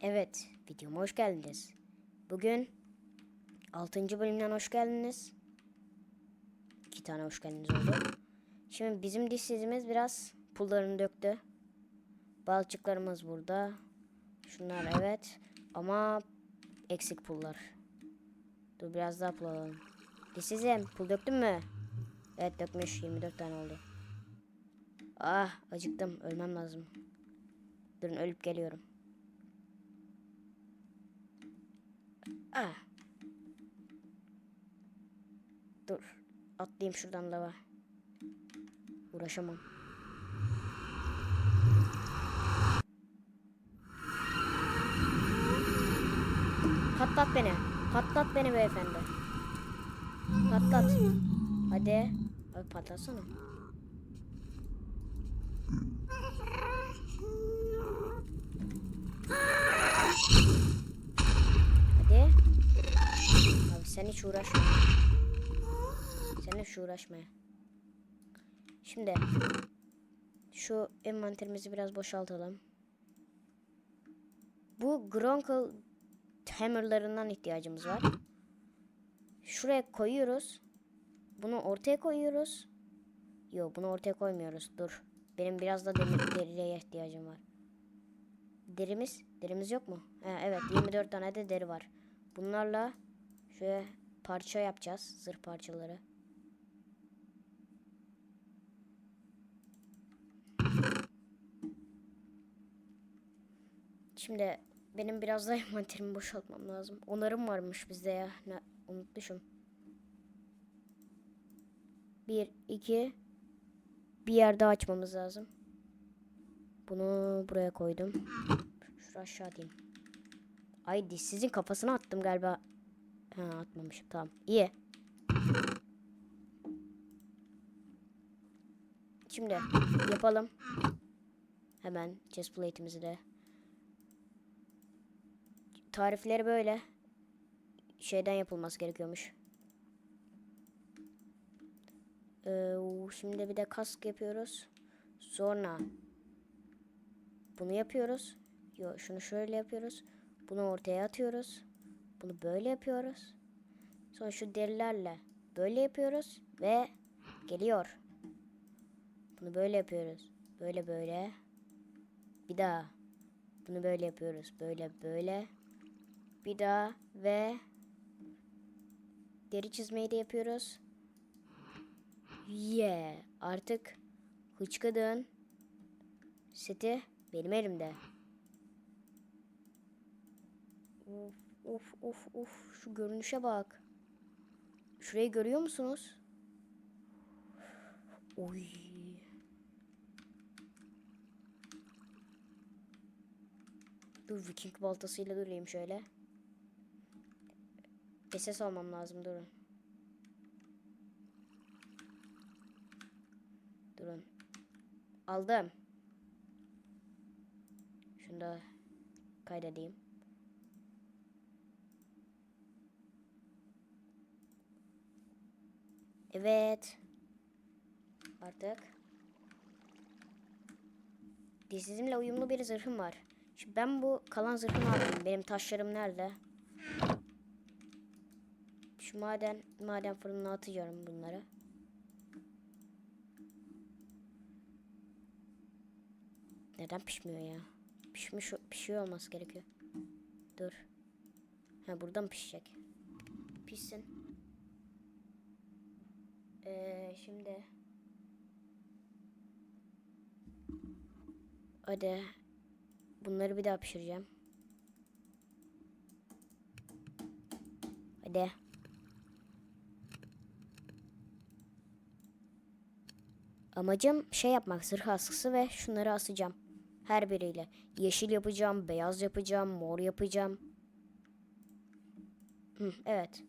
Evet, videoma hoş geldiniz. Bugün 6. bölümden hoş geldiniz. İki tane hoş geldiniz oldu. Şimdi bizim dişsizimiz biraz pullarını döktü. Balçıklarımız burada. Şunlar evet. Ama eksik pullar. Dur biraz daha pul alalım. Dişsizim pul döktün mü? Evet dökmüş. 24 tane oldu. Ah acıktım. Ölmem lazım. Durun ölüp geliyorum. Ah. Dur. Atlayayım şuradan lava. Uğraşamam. Patlat beni. Patlat beni beyefendi. Patlat. Hadi. Abi patlatsana. Hadi. Abi sen hiç uğraşma. Sen hiç uğraşma. Şimdi şu envanterimizi biraz boşaltalım. Bu Gronkle hammerlarından ihtiyacımız var. Şuraya koyuyoruz. Bunu ortaya koyuyoruz. Yok bunu ortaya koymuyoruz. Dur. Benim biraz da demir, deriye ihtiyacım var. Derimiz, derimiz yok mu? Ha, evet 24 tane de deri var. Bunlarla şöyle parça yapacağız. Zırh parçaları. Şimdi benim biraz daha envanterimi boşaltmam lazım. Onarım varmış bizde ya. Ne, unutmuşum. Bir, iki. Bir yer daha açmamız lazım. Bunu buraya koydum. Şuraya aşağı diyeyim. Ay dişsizin kafasına attım galiba. Ha atmamışım tamam. İyi. Şimdi yapalım. Hemen chest plate'imizi de. Tarifleri böyle. Şeyden yapılması gerekiyormuş. Ee, şimdi bir de kask yapıyoruz. Sonra bunu yapıyoruz. Yo, şunu şöyle yapıyoruz. Bunu ortaya atıyoruz. Bunu böyle yapıyoruz. Sonra şu derilerle böyle yapıyoruz ve geliyor. Bunu böyle yapıyoruz. Böyle böyle. Bir daha. Bunu böyle yapıyoruz. Böyle böyle. Bir daha ve deri çizmeyi de yapıyoruz. Yeah. Artık hıçkıdığın seti benim elimde. Of of of of şu görünüşe bak. Şurayı görüyor musunuz? Oy. Dur Viking baltasıyla durayım şöyle. SS almam lazım durun. Durun. Aldım. Şunu da kaydedeyim. Evet. Artık. Dizimle uyumlu bir zırhım var. Şimdi ben bu kalan zırhımı alayım. Benim taşlarım nerede? Şu maden maden fırınına atacağım bunları. Neden pişmiyor ya? Pişmiş pişiyor olması gerekiyor. Dur. Ha buradan pişecek. Pişsin. Ee, şimdi Hadi bunları bir daha pişireceğim. Hadi. Amacım şey yapmak zırh askısı ve şunları asacağım. Her biriyle. Yeşil yapacağım, beyaz yapacağım, mor yapacağım. Hı, evet.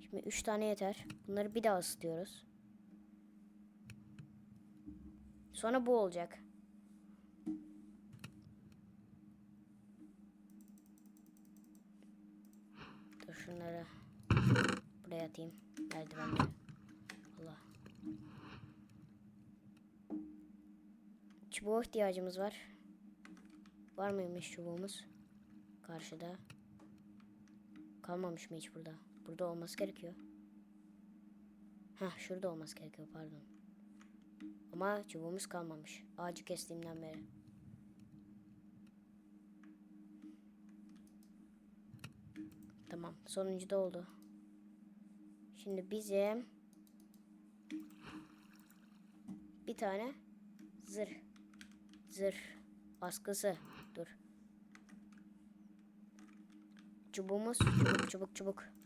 Şimdi üç tane yeter. Bunları bir daha ısıtıyoruz. Sonra bu olacak. Dur şunları buraya atayım. Merdivenleri. Allah. Çubuğa ihtiyacımız var. Var mıymış çubuğumuz? Karşıda. Kalmamış mı hiç burada? Burada olması gerekiyor. Hah şurada olması gerekiyor pardon. Ama çubuğumuz kalmamış. Ağacı kestiğimden beri. Tamam sonuncu da oldu. Şimdi bizim bir tane zırh zırh askısı dur. Çubuğumuz çubuk çubuk çubuk.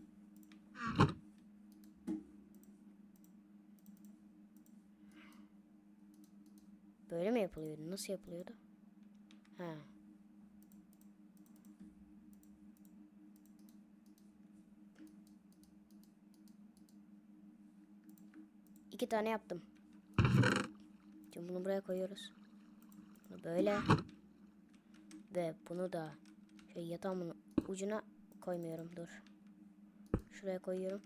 Böyle mi yapılıyordu? Nasıl yapılıyordu? Ha. İki tane yaptım. Şimdi bunu buraya koyuyoruz. Böyle. Ve bunu da şöyle yatağımın ucuna koymuyorum. Dur. Şuraya koyuyorum.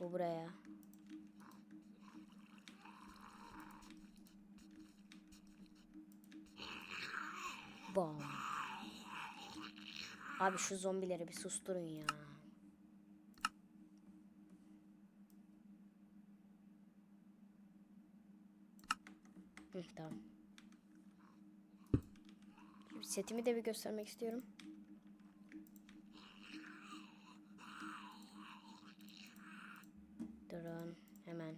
Bu buraya. Bam. Abi şu zombileri bir susturun ya. Tamam. Setimi de bir göstermek istiyorum. Durun hemen.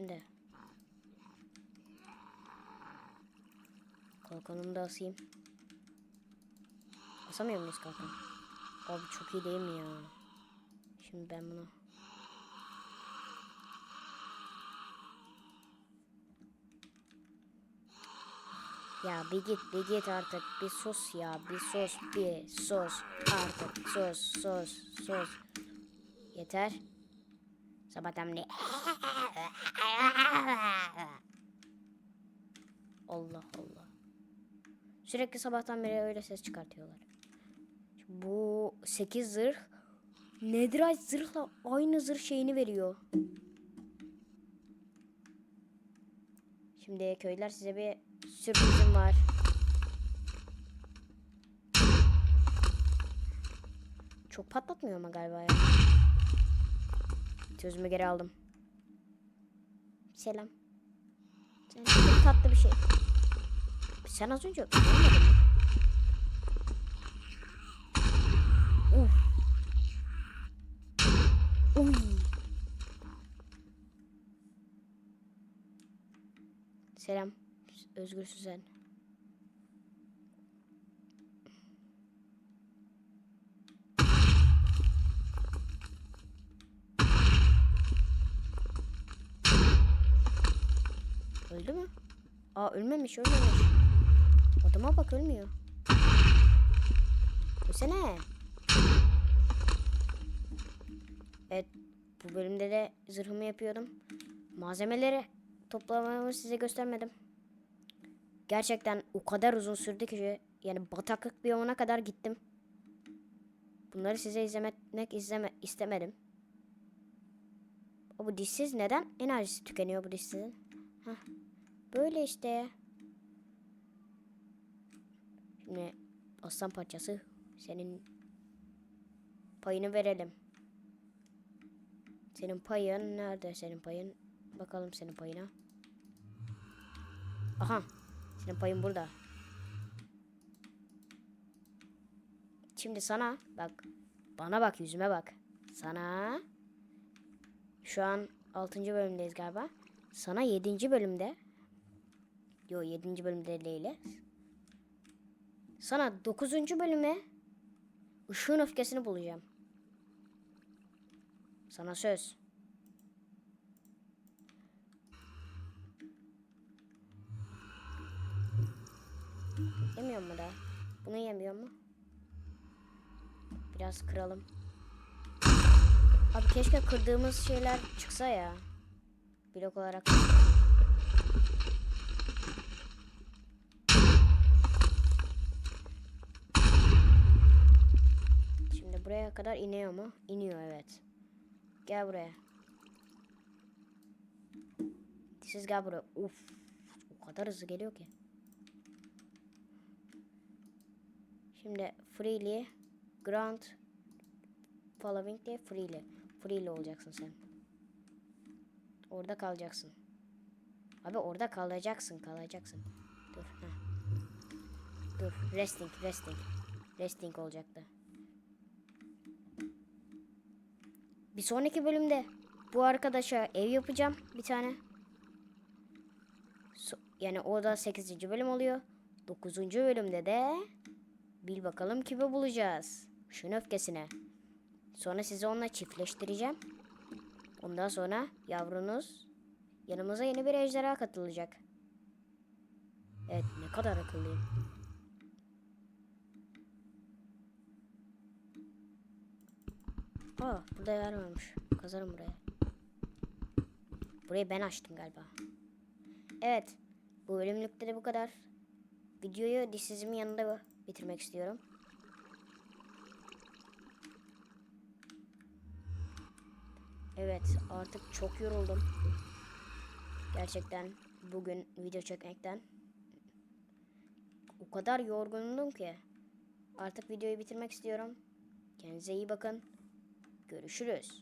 Şimdi. Kalkanımı da asayım. Asamıyor muyuz kalkan? Abi çok iyi değil mi ya? Şimdi ben bunu... Ya bir git bir git artık bir sus ya bir sus bir sus artık sus sus sus yeter sabahtan ne Allah Allah sürekli sabahtan beri öyle ses çıkartıyorlar bu 8 zırh Nedirite zırhla aynı zırh şeyini veriyor Şimdi köyler size bir sürprizim var. Çok patlatmıyor ama galiba ya. Sözümü geri aldım. Selam. Çok tatlı bir şey. Sen az önce. Selam. Özgür Süzen. Öldü mü? Aa ölmemiş ölmemiş. Adama bak ölmüyor. Ölsene. Evet bu bölümde de zırhımı yapıyordum. Malzemeleri toplamamı size göstermedim. Gerçekten o kadar uzun sürdü ki yani bataklık bir ona kadar gittim. Bunları size izlemek izleme istemedim. O bu dişsiz neden enerjisi tükeniyor bu dişsizin? Heh. Böyle işte. Şimdi aslan parçası senin payını verelim. Senin payın nerede senin payın? Bakalım senin payına. Aha. Senin payın burada. Şimdi sana bak. Bana bak yüzüme bak. Sana şu an 6. bölümdeyiz galiba. Sana 7. bölümde Yo 7. bölümde değil. Sana 9. bölüme ışığın öfkesini bulacağım. Sana söz. Yemiyor mu da? Bunu yemiyor mu? Biraz kıralım. Abi keşke kırdığımız şeyler çıksa ya. Blok olarak. Şimdi buraya kadar iniyor mu? İniyor evet. Gel buraya. Siz gel buraya. Uf. kadar hızlı geliyor ki. Şimdi freely ground following diye freely. Freely olacaksın sen. Orada kalacaksın. Abi orada kalacaksın, kalacaksın. Dur. Heh. Dur. Resting, resting. Resting olacaktı. Bir sonraki bölümde bu arkadaşa ev yapacağım bir tane. So- yani o da 8. bölüm oluyor. 9. bölümde de bil bakalım kimi bulacağız. Şun öfkesine. Sonra sizi onunla çiftleştireceğim. Ondan sonra yavrunuz yanımıza yeni bir ejderha katılacak. Evet ne kadar akıllıyım. Aa burada yer. Kazarım buraya. Burayı ben açtım galiba. Evet. Bu bölümlükte de bu kadar. Videoyu dişsizimin yanında bitirmek istiyorum. Evet artık çok yoruldum. Gerçekten bugün video çekmekten. O kadar yorgundum ki. Artık videoyu bitirmek istiyorum. Kendinize iyi bakın. Görüşürüz.